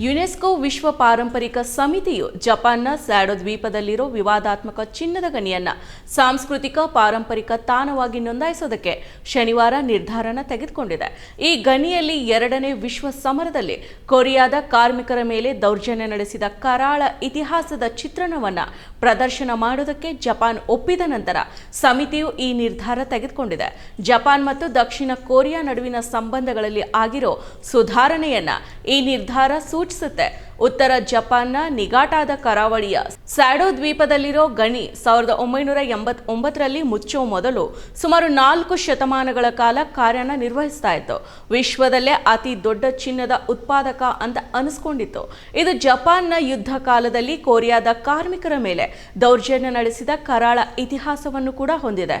UNESCO ವಿಶ್ವ ಪಾರಂಪರಿಕ ಸಮಿತಿಯು ಜಪಾನ್ನ ಸ್ಯಾಡೋ ದ್ವೀಪದಲ್ಲಿರೋ ವಿವಾದಾತ್ಮಕ ಚಿನ್ನದ ಗಣಿಯನ್ನ ಸಾಂಸ್ಕೃತಿಕ ಪಾರಂಪರಿಕ ತಾಣವಾಗಿ ನೋಂದಾಯಿಸೋದಕ್ಕೆ ಶನಿವಾರ ನಿರ್ಧಾರನ ತೆಗೆದುಕೊಂಡಿದೆ. ಈ ಗಣಿಯಲ್ಲಿ ಎರಡನೇ ವಿಶ್ವ ಸಮರದಲ್ಲಿ ಕೊರಿಯಾದ ಕಾರ್ಮಿಕರ ಮೇಲೆ ದೌರ್ಜನ್ಯ ನಡೆಸಿದ ಕರಾಳ ಇತಿಹಾಸದ ಚಿತ್ರಣವನ್ನ ಪ್ರದರ್ಶನ ಮಾಡೋದಕ್ಕೆ ಜಪಾನ್ ಒಪ್ಪಿದ ನಂತರ ಸಮಿತಿಯು ಈ ನಿರ್ಧಾರ ತೆಗೆದುಕೊಂಡಿದೆ. ಜಪಾನ್ ಮತ್ತು ದಕ್ಷಿಣ ಕೊರಿಯಾ ನಡುವಿನ ಸಂಬಂಧಗಳಲ್ಲಿ ಆಗಿರೋ ಸುಧಾರಣೆಯನ್ನ ಈ ನಿರ್ಧಾರ ಸೂಚಿಸುತ್ತೆ. ಉತ್ತರ ಜಪಾನ್ನ ನಿಗಾಟಾದ ಕರಾವಳಿಯ ಸ್ಯಾಡೋ ದ್ವೀಪದಲ್ಲಿರೋ ಗಣಿ ಸಾವಿರದ ಒಂಬೈನೂರ ಎಂಬತ್ ಒಂಬತ್ತರಲ್ಲಿ ಮುಚ್ಚೋ ಮೊದಲು ಸುಮಾರು ನಾಲ್ಕು ಶತಮಾನಗಳ ಕಾಲ ಕಾರ್ಯನ ನಿರ್ವಹಿಸ್ತಾ ಇತ್ತು. ವಿಶ್ವದಲ್ಲೇ ಅತಿ ದೊಡ್ಡ ಚಿನ್ನದ ಉತ್ಪಾದಕ ಅಂತ ಅನಿಸ್ಕೊಂಡಿತ್ತು. ಇದು ಜಪಾನ್ನ ಯುದ್ಧ ಕಾಲದಲ್ಲಿ ಕೊರಿಯಾದ ಕಾರ್ಮಿಕರ ಮೇಲೆ ದೌರ್ಜನ್ಯ ನಡೆಸಿದ ಕರಾಳ ಇತಿಹಾಸವನ್ನು ಕೂಡ ಹೊಂದಿದೆ.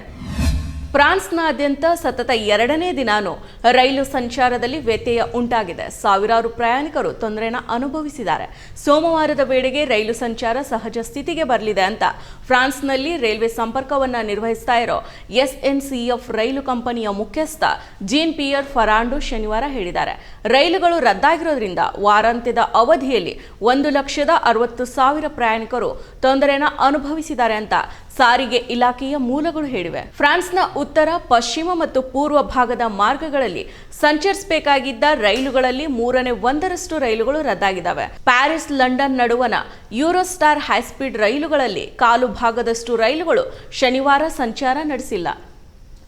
ಫ್ರಾನ್ಸ್ನಾದ್ಯಂತ ಸತತ ಎರಡನೇ ದಿನಾನೂ ರೈಲು ಸಂಚಾರದಲ್ಲಿ ವ್ಯತ್ಯಯ ಉಂಟಾಗಿದೆ. ಸಾವಿರಾರು ಪ್ರಯಾಣಿಕರು ತೊಂದರೆನ ಅನುಭವಿಸಿದ್ದಾರೆ. ಸೋಮವಾರದ ವೇಳೆಗೆ ರೈಲು ಸಂಚಾರ ಸಹಜ ಸ್ಥಿತಿಗೆ ಬರಲಿದೆ ಅಂತ ಫ್ರಾನ್ಸ್ನಲ್ಲಿ ರೈಲ್ವೆ ಸಂಪರ್ಕವನ್ನು ನಿರ್ವಹಿಸ್ತಾ ಇರೋ ಎಸ್ಎನ್ಸಿಎಫ್ ರೈಲು ಕಂಪನಿಯ ಮುಖ್ಯಸ್ಥ ಜೀನ್ ಪಿಯರ್ ಫರಾಂಡು ಶನಿವಾರ ಹೇಳಿದ್ದಾರೆ. ರೈಲುಗಳು ರದ್ದಾಗಿರೋದ್ರಿಂದ ವಾರಾಂತ್ಯದ ಅವಧಿಯಲ್ಲಿ ಒಂದು ಲಕ್ಷದ ಅರವತ್ತು ಸಾವಿರ ಪ್ರಯಾಣಿಕರು ತೊಂದರೆನ ಅನುಭವಿಸಿದ್ದಾರೆ ಅಂತ ಸಾರಿಗೆ ಇಲಾಖೆಯ ಮೂಲಗಳು ಹೇಳಿವೆ. ಫ್ರಾನ್ಸ್ನ ಉತ್ತರ, ಪಶ್ಚಿಮ ಮತ್ತು ಪೂರ್ವ ಭಾಗದ ಮಾರ್ಗಗಳಲ್ಲಿ ಸಂಚರಿಸಬೇಕಾಗಿದ್ದ ರೈಲುಗಳಲ್ಲಿ ಮೂರನೇ ಒಂದರಷ್ಟು ರೈಲುಗಳು ರದ್ದಾಗಿದ್ದಾವೆ. ಪ್ಯಾರಿಸ್, ಲಂಡನ್ ನಡುವಣ ಯೂರೋಸ್ಟಾರ್ ಹೈಸ್ಪೀಡ್ ರೈಲುಗಳಲ್ಲಿ ಕಾಲು ಭಾಗದಷ್ಟು ರೈಲುಗಳು ಶನಿವಾರ ಸಂಚಾರ ನಡೆಸಿಲ್ಲ.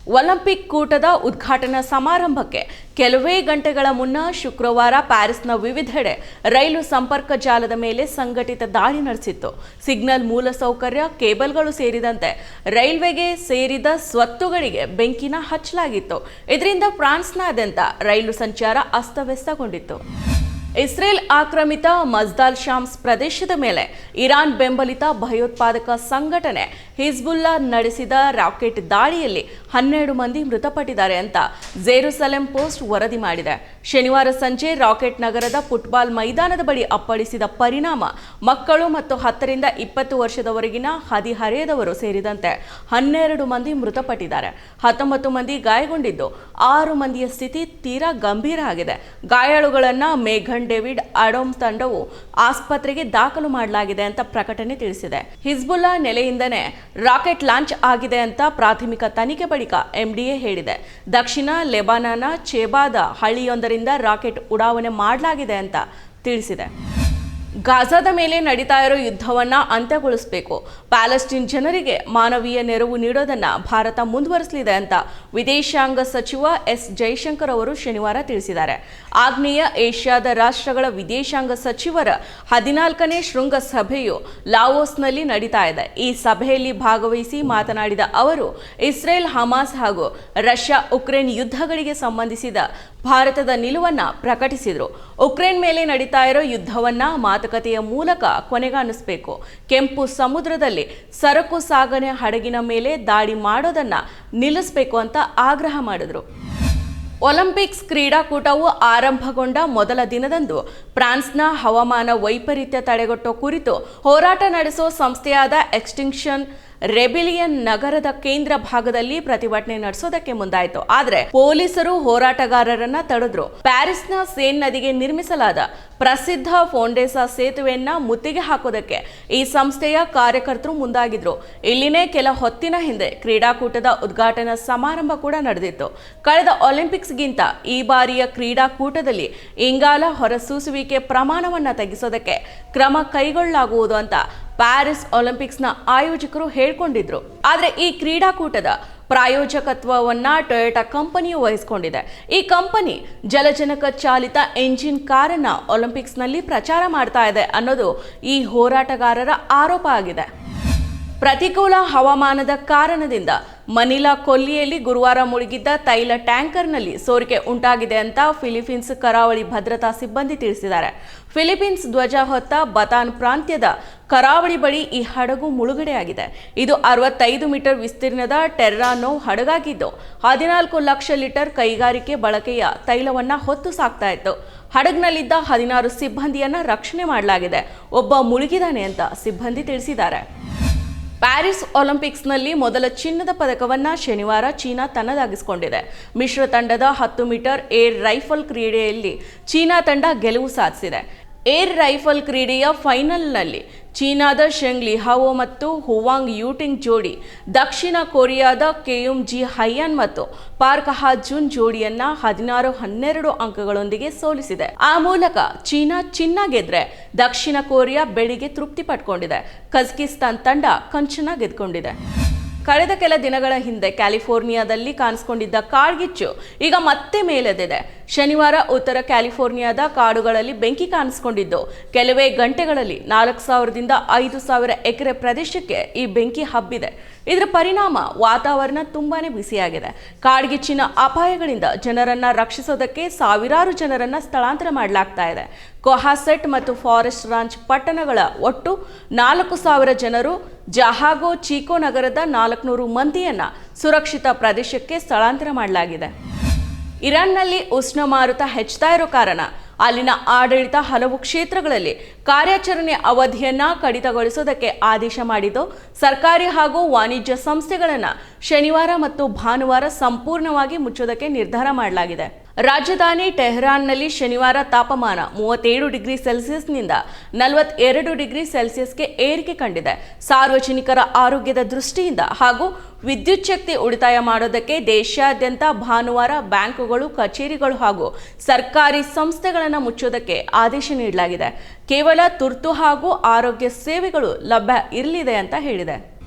ಒಲಿಂಪಿಕ್ ಕೂಟದ ಉದ್ಘಾಟನಾ ಸಮಾರಂಭಕ್ಕೆ ಕೆಲವೇ ಗಂಟೆಗಳ ಮುನ್ನ ಶುಕ್ರವಾರ ಪ್ಯಾರಿಸ್ನ ವಿವಿಧೆಡೆ ರೈಲು ಸಂಪರ್ಕ ಜಾಲದ ಮೇಲೆ ಸಂಘಟಿತ ದಾಳಿ ನಡೆಸಿತ್ತು. ಸಿಗ್ನಲ್ ಮೂಲಸೌಕರ್ಯ, ಕೇಬಲ್ಗಳು ಸೇರಿದಂತೆ ರೈಲ್ವೆಗೆ ಸೇರಿದ ಸ್ವತ್ತುಗಳಿಗೆ ಬೆಂಕಿನ ಹಚ್ಚಲಾಗಿತ್ತು. ಇದರಿಂದ ಫ್ರಾನ್ಸ್ನಾದ್ಯಂತ ರೈಲು ಸಂಚಾರ ಅಸ್ತವ್ಯಸ್ತಗೊಂಡಿತ್ತು. ಇಸ್ರೇಲ್ ಆಕ್ರಮಿತ ಮಜ್ದಾಲ್ ಶಾಮ್ಸ್ ಪ್ರದೇಶದ ಮೇಲೆ ಇರಾನ್ ಬೆಂಬಲಿತ ಭಯೋತ್ಪಾದಕ ಸಂಘಟನೆ ಹಿಜ್ಬುಲ್ಲಾ ನಡೆಸಿದ ರಾಕೆಟ್ ದಾಳಿಯಲ್ಲಿ ಹನ್ನೆರಡು ಮಂದಿ ಮೃತಪಟ್ಟಿದ್ದಾರೆ ಅಂತ ಜೇರುಸಲೆಂ ಪೋಸ್ಟ್ ವರದಿ ಮಾಡಿದೆ. ಶನಿವಾರ ಸಂಜೆ ರಾಕೆಟ್ ನಗರದ ಫುಟ್ಬಾಲ್ ಮೈದಾನದ ಬಳಿ ಅಪ್ಪಳಿಸಿದ ಪರಿಣಾಮ ಮಕ್ಕಳು ಮತ್ತು ಹತ್ತರಿಂದ ಇಪ್ಪತ್ತು ವರ್ಷದವರೆಗಿನ ಹದಿಹರೆಯದವರು ಸೇರಿದಂತೆ ಹನ್ನೆರಡು ಮಂದಿ ಮೃತಪಟ್ಟಿದ್ದಾರೆ. ಹತ್ತೊಂಬತ್ತು ಮಂದಿ ಗಾಯಗೊಂಡಿದ್ದು ಆರು ಮಂದಿಯ ಸ್ಥಿತಿ ತೀರಾ ಗಂಭೀರ ಆಗಿದೆ. ಗಾಯಾಳುಗಳನ್ನು ಮೇಘನ್ ಡೇವಿಡ್, ಅಡೋಮ್ ತಂಡವು ಆಸ್ಪತ್ರೆಗೆ ದಾಖಲು ಮಾಡಲಾಗಿದೆ ಅಂತ ಪ್ರಕಟಣೆ ತಿಳಿಸಿದೆ. ಹಿಜ್ಬುಲ್ಲಾ ನೆಲೆಯಿಂದನೇ ರಾಕೆಟ್ ಲಾಂಚ್ ಆಗಿದೆ ಅಂತ ಪ್ರಾಥಮಿಕ ತನಿಖೆ ಬಳಿಕ ಎಂಡಿಎ ಹೇಳಿದೆ. ದಕ್ಷಿಣ ಲೆಬನಾನ ಚೇಬಾದ ಹಳ್ಳಿಯೊಂದರಿಂದ ರಾಕೆಟ್ ಉಡಾವಣೆ ಮಾಡಲಾಗಿದೆ ಅಂತ ತಿಳಿಸಿದೆ. ಗಾಜಾದ ಮೇಲೆ ನಡೀತಾ ಇರೋ ಯುದ್ಧವನ್ನ ಅಂತ್ಯಗೊಳಿಸಬೇಕು. ಪ್ಯಾಲೆಸ್ಟೀನ್ ಜನರಿಗೆ ಮಾನವೀಯ ನೆರವು ನೀಡೋದನ್ನ ಭಾರತ ಮುಂದುವರಿಸಲಿದೆ ಅಂತ ವಿದೇಶಾಂಗ ಸಚಿವ ಎಸ್ ಜೈಶಂಕರ್ ಅವರು ಶನಿವಾರ ತಿಳಿಸಿದ್ದಾರೆ. ಆಗ್ನೇಯ ಏಷ್ಯಾದ ರಾಷ್ಟ್ರಗಳ ವಿದೇಶಾಂಗ ಸಚಿವರ ಹದಿನಾಲ್ಕನೇ ಶೃಂಗ ಸಭೆಯು ಲಾವೋಸ್ನಲ್ಲಿ ನಡೀತಾ ಇದೆ. ಈ ಸಭೆಯಲ್ಲಿ ಭಾಗವಹಿಸಿ ಮಾತನಾಡಿದ ಅವರು, ಇಸ್ರೇಲ್, ಹಮಾಸ್ ಹಾಗೂ ರಷ್ಯಾ ಉಕ್ರೇನ್ ಯುದ್ಧಗಳಿಗೆ ಸಂಬಂಧಿಸಿದ ಭಾರತದ ನಿಲುವನ್ನ ಪ್ರಕಟಿಸಿದರು. ಉಕ್ರೇನ್ ಮೇಲೆ ನಡೀತಾ ಇರೋ ಯುದ್ಧವನ್ನ ಮಾತುಕತೆಯ ಮೂಲಕ ಕೊನೆಗಾಣಿಸಬೇಕು. ಕೆಂಪು ಸಮುದ್ರದಲ್ಲಿ ಸರಕು ಸಾಗಣೆ ಹಡಗಿನ ಮೇಲೆ ದಾಳಿ ಮಾಡೋದನ್ನ ನಿಲ್ಲಿಸಬೇಕು ಅಂತ ಆಗ್ರಹ ಮಾಡಿದ್ರು. ಒಲಿಂಪಿಕ್ಸ್ ಕ್ರೀಡಾಕೂಟವು ಆರಂಭಗೊಂಡ ಮೊದಲ ದಿನದಂದು ಫ್ರಾನ್ಸ್ನ ಹವಾಮಾನ ವೈಪರೀತ್ಯ ತಡೆಗಟ್ಟೋ ಕುರಿತು ಹೋರಾಟ ನಡೆಸೋ ಸಂಸ್ಥೆಯಾದ ಎಕ್ಸ್ಟಿಂಕ್ಷನ್ ರೆಬಿಲಿಯನ್ ನಗರದ ಕೇಂದ್ರ ಭಾಗದಲ್ಲಿ ಪ್ರತಿಭಟನೆ ನಡೆಸೋದಕ್ಕೆ ಮುಂದಾಯಿತು. ಆದರೆ ಪೊಲೀಸರು ಹೋರಾಟಗಾರರನ್ನ ತಡೆದ್ರು. ಪ್ಯಾರಿಸ್ನ ಸೇನ್ ನದಿಗೆ ನಿರ್ಮಿಸಲಾದ ಪ್ರಸಿದ್ಧ ಫೋಂಡೇಸಾ ಸೇತುವೆಯನ್ನ ಮುತ್ತಿಗೆ ಹಾಕೋದಕ್ಕೆ ಈ ಸಂಸ್ಥೆಯ ಕಾರ್ಯಕರ್ತರು ಮುಂದಾಗಿದ್ರು. ಇಲ್ಲಿನೇ ಕೆಲ ಹೊತ್ತಿನ ಹಿಂದೆ ಕ್ರೀಡಾಕೂಟದ ಉದ್ಘಾಟನಾ ಸಮಾರಂಭ ಕೂಡ ನಡೆದಿತ್ತು. ಕಳೆದ ಒಲಿಂಪಿಕ್ಸ್ಗಿಂತ ಈ ಬಾರಿಯ ಕ್ರೀಡಾಕೂಟದಲ್ಲಿ ಇಂಗಾಲ ಹೊರಸೂಸುವಿಕೆ ಪ್ರಮಾಣವನ್ನ ತಗ್ಗಿಸೋದಕ್ಕೆ ಕ್ರಮ ಕೈಗೊಳ್ಳಲಾಗುವುದು ಅಂತ ಪ್ಯಾರಿಸ್ ಒಲಿಂಪಿಕ್ಸ್ನ ಆಯೋಜಕರು ಹೇಳ್ಕೊಂಡಿದ್ರು. ಆದರೆ ಈ ಕ್ರೀಡಾಕೂಟದ ಪ್ರಾಯೋಜಕತ್ವವನ್ನ ಟೊಯೋಟಾ ಕಂಪನಿಯು ವಹಿಸಿಕೊಂಡಿದೆ. ಈ ಕಂಪನಿ ಜಲಜನಕ ಚಾಲಿತ ಎಂಜಿನ್ ಕಾರನ್ನ ಒಲಿಂಪಿಕ್ಸ್ನಲ್ಲಿ ಪ್ರಚಾರ ಮಾಡ್ತಾ ಇದೆ ಅನ್ನೋದು ಈ ಹೋರಾಟಗಾರರ ಆರೋಪ ಆಗಿದೆ. ಪ್ರತಿಕೂಲ ಹವಾಮಾನದ ಕಾರಣದಿಂದ ಮನಿಲಾ ಕೊಲ್ಲಿಯಲ್ಲಿ ಗುರುವಾರ ಮುಳುಗಿದ್ದ ತೈಲ ಟ್ಯಾಂಕರ್ನಲ್ಲಿ ಸೋರಿಕೆ ಉಂಟಾಗಿದೆ ಅಂತ ಫಿಲಿಪೀನ್ಸ್ ಕರಾವಳಿ ಭದ್ರತಾ ಸಿಬ್ಬಂದಿ ತಿಳಿಸಿದ್ದಾರೆ. ಫಿಲಿಪೀನ್ಸ್ ಧ್ವಜ ಹೊತ್ತ ಬತಾನ್ ಪ್ರಾಂತ್ಯದ ಕರಾವಳಿ ಬಳಿ ಈ ಹಡಗು ಮುಳುಗಡೆಯಾಗಿದೆ. ಇದು ಅರವತ್ತೈದು ಮೀಟರ್ ವಿಸ್ತೀರ್ಣದ ಟೆರ್ರಾನೋ ಹಡಗಾಗಿದ್ದು, ಹದಿನಾಲ್ಕು ಲಕ್ಷ ಲೀಟರ್ ಕೈಗಾರಿಕೆ ಬಳಕೆಯ ತೈಲವನ್ನು ಹೊತ್ತು ಸಾಕ್ತಾ ಇತ್ತು. ಹಡಗ್ನಲ್ಲಿದ್ದ ಹದಿನಾರು ಸಿಬ್ಬಂದಿಯನ್ನು ರಕ್ಷಣೆ ಮಾಡಲಾಗಿದೆ. ಒಬ್ಬ ಮುಳುಗಿದಾನೆ ಅಂತ ಸಿಬ್ಬಂದಿ ತಿಳಿಸಿದ್ದಾರೆ. ಪ್ಯಾರಿಸ್ ಒಲಿಂಪಿಕ್ಸ್ನಲ್ಲಿ ಮೊದಲ ಚಿನ್ನದ ಪದಕವನ್ನ ಶನಿವಾರ ಚೀನಾ ತನ್ನದಾಗಿಸಿಕೊಂಡಿದೆ. ಮಿಶ್ರ ತಂಡದ ಹತ್ತು ಮೀಟರ್ ಏರ್ ರೈಫಲ್ ಕ್ರೀಡೆಯಲ್ಲಿ ಚೀನಾ ತಂಡ ಗೆಲುವು ಸಾಧಿಸಿದೆ. ಏರ್ ರೈಫಲ್ ಕ್ರೀಡೆಯ ಫೈನಲ್ನಲ್ಲಿ ಚೀನಾದ ಶೆಂಗ್ ಲಿಹಾವೋ ಮತ್ತು ಹುವಾಂಗ್ ಯೂಟಿಂಗ್ ಜೋಡಿ ದಕ್ಷಿಣ ಕೊರಿಯಾದ ಕೆಯುಮ್ ಜಿ ಹೈಯನ್ ಮತ್ತು ಪಾರ್ಕ್ ಹಾ ಜುನ್ ಜೋಡಿಯನ್ನ ಹದಿನಾರು ಹನ್ನೆರಡು ಅಂಕಗಳೊಂದಿಗೆ ಸೋಲಿಸಿದೆ. ಆ ಮೂಲಕ ಚೀನಾ ಚಿನ್ನ ಗೆದ್ರೆ ದಕ್ಷಿಣ ಕೊರಿಯಾ ಬೆಳಿಗ್ಗೆ ತೃಪ್ತಿ ಪಟ್ಕೊಂಡಿದೆ. ಕಜಕಿಸ್ತಾನ್ ತಂಡ ಕಂಚನ ಗೆದ್ಕೊಂಡಿದೆ ಕಳೆದ ಕೆಲ ದಿನಗಳ ಹಿಂದೆ ಕ್ಯಾಲಿಫೋರ್ನಿಯಾದಲ್ಲಿ ಕಾಣಿಸ್ಕೊಂಡಿದ್ದ ಕಾಡ್ಗಿಚ್ಚು ಈಗ ಮತ್ತೆ ಮೇಲೆದ್ದಿದೆ. ಶನಿವಾರ ಉತ್ತರ ಕ್ಯಾಲಿಫೋರ್ನಿಯಾದ ಕಾಡುಗಳಲ್ಲಿ ಬೆಂಕಿ ಕಾಣಿಸಿಕೊಂಡಿದ್ದು, ಕೆಲವೇ ಗಂಟೆಗಳಲ್ಲಿ ನಾಲ್ಕು ಸಾವಿರದಿಂದ ಐದು ಸಾವಿರ ಎಕರೆ ಪ್ರದೇಶಕ್ಕೆ ಈ ಬೆಂಕಿ ಹಬ್ಬಿದೆ. ಇದರ ಪರಿಣಾಮ ವಾತಾವರಣ ತುಂಬಾನೇ ಬಿಸಿಯಾಗಿದೆ. ಕಾಡ್ಗಿಚ್ಚಿನ ಅಪಾಯಗಳಿಂದ ಜನರನ್ನ ರಕ್ಷಿಸೋದಕ್ಕೆ ಸಾವಿರಾರು ಜನರನ್ನ ಸ್ಥಳಾಂತರ ಮಾಡಲಾಗ್ತಾ ಇದೆ. ಕೊಹಾಸೆಟ್ ಮತ್ತು ಫಾರೆಸ್ಟ್ ರಾಂಚ್ ಪಟ್ಟಣಗಳ ಒಟ್ಟು ನಾಲ್ಕು ಸಾವಿರ ಜನರು ಜಹಾಗೋ ಚೀಕೋ ನಗರದ ನಾಲ್ಕುನೂರು ಮಂದಿಯನ್ನ ಸುರಕ್ಷಿತ ಪ್ರದೇಶಕ್ಕೆ ಸ್ಥಳಾಂತರ ಮಾಡಲಾಗಿದೆ. ಇರಾನ್ನಲ್ಲಿ ಉಷ್ಣ ಮಾರುತ ಹೆಚ್ಚುತ್ತಾ ಇರೋ ಕಾರಣ ಅಲ್ಲಿನ ಆಡಳಿತ ಹಲವು ಕ್ಷೇತ್ರಗಳಲ್ಲಿ ಕಾರ್ಯಾಚರಣೆ ಅವಧಿಯನ್ನ ಕಡಿತಗೊಳಿಸುವುದಕ್ಕೆ ಆದೇಶ ಮಾಡಿದ್ದು, ಸರ್ಕಾರಿ ಹಾಗೂ ವಾಣಿಜ್ಯ ಸಂಸ್ಥೆಗಳನ್ನು ಶನಿವಾರ ಮತ್ತು ಭಾನುವಾರ ಸಂಪೂರ್ಣವಾಗಿ ಮುಚ್ಚುವುದಕ್ಕೆ ನಿರ್ಧಾರ ಮಾಡಲಾಗಿದೆ. ರಾಜಧಾನಿ ಟೆಹರಾನ್ನಲ್ಲಿ ಶನಿವಾರ ತಾಪಮಾನ ಮೂವತ್ತೇಳು ಡಿಗ್ರಿ ಸೆಲ್ಸಿಯಸ್ನಿಂದ ನಲವತ್ತೆರಡು ಡಿಗ್ರಿ ಸೆಲ್ಸಿಯಸ್ಗೆ ಏರಿಕೆ ಕಂಡಿದೆ. ಸಾರ್ವಜನಿಕರ ಆರೋಗ್ಯದ ದೃಷ್ಟಿಯಿಂದ ಹಾಗೂ ವಿದ್ಯುತ್ ಶಕ್ತಿ ಉಳಿತಾಯ ಮಾಡೋದಕ್ಕೆ ದೇಶಾದ್ಯಂತ ಭಾನುವಾರ ಬ್ಯಾಂಕುಗಳು, ಕಚೇರಿಗಳು ಹಾಗೂ ಸರ್ಕಾರಿ ಸಂಸ್ಥೆಗಳನ್ನು ಮುಚ್ಚೋದಕ್ಕೆ ಆದೇಶ ನೀಡಲಾಗಿದೆ. ಕೇವಲ ತುರ್ತು ಹಾಗೂ ಆರೋಗ್ಯ ಸೇವೆಗಳು ಲಭ್ಯ ಇರಲಿದೆ ಅಂತ ಹೇಳಿದೆ.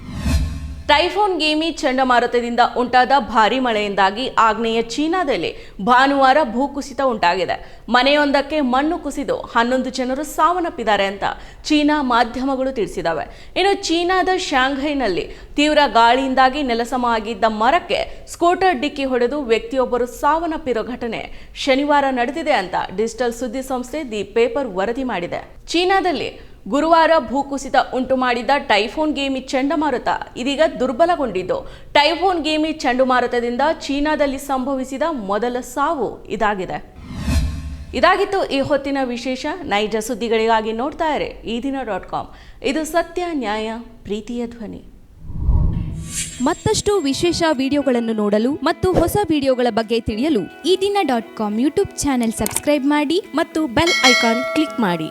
ಟೈಫೋನ್ ಗೇಮಿ ಚಂಡಮಾರುತದಿಂದ ಉಂಟಾದ ಭಾರಿ ಮಳೆಯಿಂದಾಗಿ ಆಗ್ನೇಯ ಚೀನಾದಲ್ಲಿ ಭಾನುವಾರ ಭೂಕುಸಿತ ಉಂಟಾಗಿದೆ. ಮನೆಯೊಂದಕ್ಕೆ ಮಣ್ಣು ಕುಸಿದು ಹನ್ನೊಂದು ಜನರು ಸಾವನ್ನಪ್ಪಿದ್ದಾರೆ ಅಂತ ಚೀನಾ ಮಾಧ್ಯಮಗಳು ತಿಳಿಸಿದವೆ. ಇನ್ನು ಚೀನಾದ ಶಾಂಘೈನಲ್ಲಿ ತೀವ್ರ ಗಾಳಿಯಿಂದಾಗಿ ನೆಲಸಮ ಆಗಿದ್ದ ಮರಕ್ಕೆ ಸ್ಕೂಟರ್ ಡಿಕ್ಕಿ ಹೊಡೆದು ವ್ಯಕ್ತಿಯೊಬ್ಬರು ಸಾವನ್ನಪ್ಪಿರೋ ಘಟನೆ ಶನಿವಾರ ನಡೆದಿದೆ ಅಂತ ಡಿಜಿಟಲ್ ಸುದ್ದಿ ಸಂಸ್ಥೆ ದಿ ಪೇಪರ್ ವರದಿ ಮಾಡಿದೆ. ಚೀನಾದಲ್ಲಿ ಗುರುವಾರ ಭೂಕುಸಿತ ಉಂಟು ಮಾಡಿದ ಟೈಫೋನ್ ಗೇಮಿ ಚಂಡಮಾರುತ ಇದೀಗ ದುರ್ಬಲಗೊಂಡಿದ್ದು. ಟೈಫೋನ್ ಗೇಮಿ ಚಂಡಮಾರುತದಿಂದ ಚೀನಾದಲ್ಲಿ ಸಂಭವಿಸಿದ ಮೊದಲ ಸಾವು ಇದಾಗಿದೆ. ಇದಾಗಿತ್ತು ಈ ಹೊತ್ತಿನ ವಿಶೇಷ. ನೈಜ ಸುದ್ದಿಗಳಿಗಾಗಿ ನೋಡ್ತಾ ಈ ದಿನ ಡಾಟ್ ಕಾಮ್. ಇದು ಸತ್ಯ ನ್ಯಾಯ, ಪ್ರೀತಿಯ ಧ್ವನಿ. ಮತ್ತಷ್ಟು ವಿಶೇಷ ವಿಡಿಯೋಗಳನ್ನು ನೋಡಲು ಮತ್ತು ಹೊಸ ವಿಡಿಯೋಗಳ ಬಗ್ಗೆ ತಿಳಿಯಲು Ee Dina dot com YouTube channel subscribe ಮಾಡಿ ಮತ್ತು ಬೆಲ್ ಐಕಾನ್ ಕ್ಲಿಕ್ ಮಾಡಿ.